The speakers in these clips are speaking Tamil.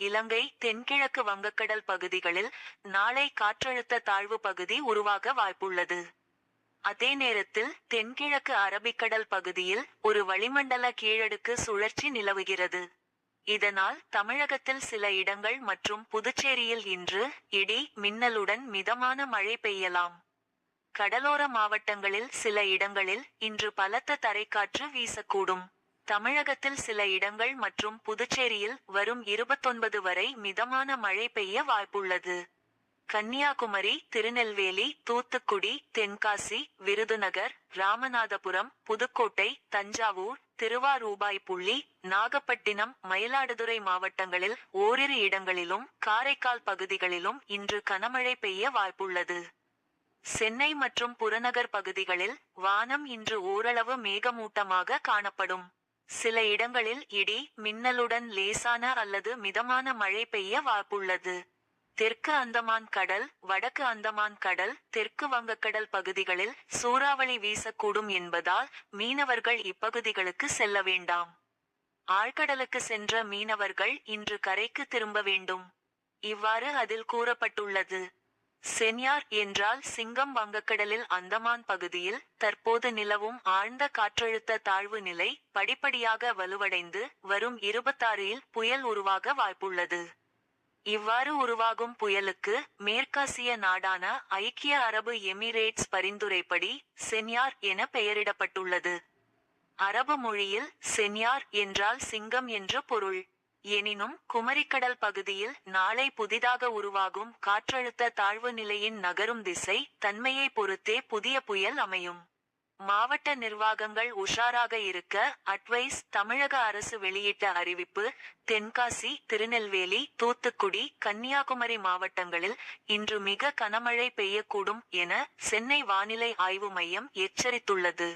இலங்கை தென்கிழக்கு வங்கக்கடல் பகுதிகளில் நாளை காற்றழுத்த தாழ்வு பகுதி உருவாக வாய்ப்புள்ளது. அதே நேரத்தில் தென்கிழக்கு அரபிக்கடல் பகுதியில் ஒரு வளிமண்டல கீழடுக்கு சுழற்சி நிலவுகிறது. இதனால் தமிழகத்தில் சில இடங்கள் மற்றும் புதுச்சேரியில் இன்று இடி மின்னலுடன் மிதமான மழை பெய்யலாம். கடலோர மாவட்டங்களில் சில இடங்களில் இன்று பலத்த தரைக்காற்று வீசக்கூடும். தமிழகத்தில் சில இடங்கள் மற்றும் புதுச்சேரியில் வரும் இருபத்தொன்பது வரை மிதமான மழை பெய்ய வாய்ப்புள்ளது. கன்னியாகுமரி திருநெல்வேலி தூத்துக்குடி தென்காசி விருதுநகர் ராமநாதபுரம் புதுக்கோட்டை தஞ்சாவூர் திருவாரூபாய் புள்ளி நாகப்பட்டினம் மயிலாடுதுறை மாவட்டங்களில் ஓரிரு இடங்களிலும் காரைக்கால் பகுதிகளிலும் இன்று கனமழை பெய்ய வாய்ப்புள்ளது. சென்னை மற்றும் புறநகர் பகுதிகளில் வானம் இன்று ஓரளவு மேகமூட்டமாக காணப்படும். சில இடங்களில் இடி மின்னலுடன் லேசான அல்லது மிதமான மழை பெய்ய வாய்ப்புள்ளது. தெற்கு அந்தமான் கடல் வடக்கு அந்தமான் கடல் தெற்கு வங்கக்கடல் பகுதிகளில் சூறாவளி வீசக்கூடும் என்பதால் மீனவர்கள் இப்பகுதிகளுக்கு செல்ல வேண்டாம். ஆழ்கடலுக்கு சென்ற மீனவர்கள் இன்று கரைக்கு திரும்ப வேண்டும். இவ்வாறு அதில் கூறப்பட்டுள்ளது. சென்யார் என்றால் சிங்கம் வங்கக்கடலில் அந்தமான் பகுதியில் தற்போது நிலவும் ஆழ்ந்த காற்றழுத்த தாழ்வு நிலை படிப்படியாக வலுவடைந்து வரும் இருபத்தாறில் புயல் உருவாக வாய்ப்புள்ளது. இவ்வாறு உருவாகும் புயலுக்கு மேற்காசிய நாடான ஐக்கிய அரபு எமிரேட்ஸ் பரிந்துரைப்படி சென்யார் என பெயரிடப்பட்டுள்ளது. அரபு மொழியில் சென்யார் என்றால் சிங்கம் என்று பொருள். எனினும் குமரிக்கடல் பகுதியில் நாளை புதிதாக உருவாகும் காற்றழுத்த தாழ்வு நிலையின் நகரும் திசை தன்மையை பொறுத்தே புதிய புயல் அமையும். மாவட்ட நிர்வாகங்கள் உஷாராக இருக்க அட்வைஸ் தமிழக அரசு வெளியிட்ட அறிவிப்பு தென்காசி திருநெல்வேலி தூத்துக்குடி கன்னியாகுமரி மாவட்டங்களில் இன்று மிக கனமழை பெய்யக்கூடும் என சென்னை வானிலை ஆய்வு மையம் எச்சரித்துள்ளது.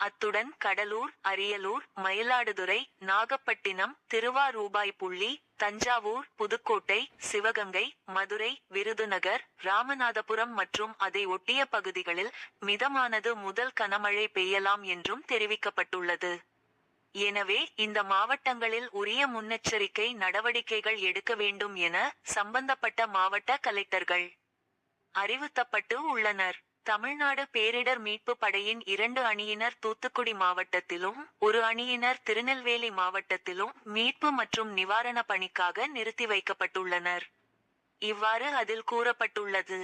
அத்துடன் கடலூர் அரியலூர் மயிலாடுதுறை நாகப்பட்டினம் திருவாரூபாய்ப்புள்ளி தஞ்சாவூர் புதுக்கோட்டை சிவகங்கை மதுரை விருதுநகர் ராமநாதபுரம் மற்றும் அதை ஒட்டிய பகுதிகளில் மிதமானது முதல் கனமழை பெய்யலாம் என்றும் தெரிவிக்கப்பட்டுள்ளது. எனவே இந்த மாவட்டங்களில் உரிய முன்னெச்சரிக்கை நடவடிக்கைகள் எடுக்க வேண்டும் என சம்பந்தப்பட்ட மாவட்ட கலெக்டர்கள் அறிவுறுத்தப்பட்டு உள்ளனர். தமிழ்நாடு பேரிடர் மீட்பு படையின் இரண்டு அணியினர் தூத்துக்குடி மாவட்டத்திலும் ஒரு அணியினர் திருநெல்வேலி மாவட்டத்திலும் மீட்பு மற்றும் நிவாரண பணிக்காக நிறுத்தி வைக்கப்பட்டுள்ளனர். இவ்வாறு அதில் கூறப்பட்டுள்ளது.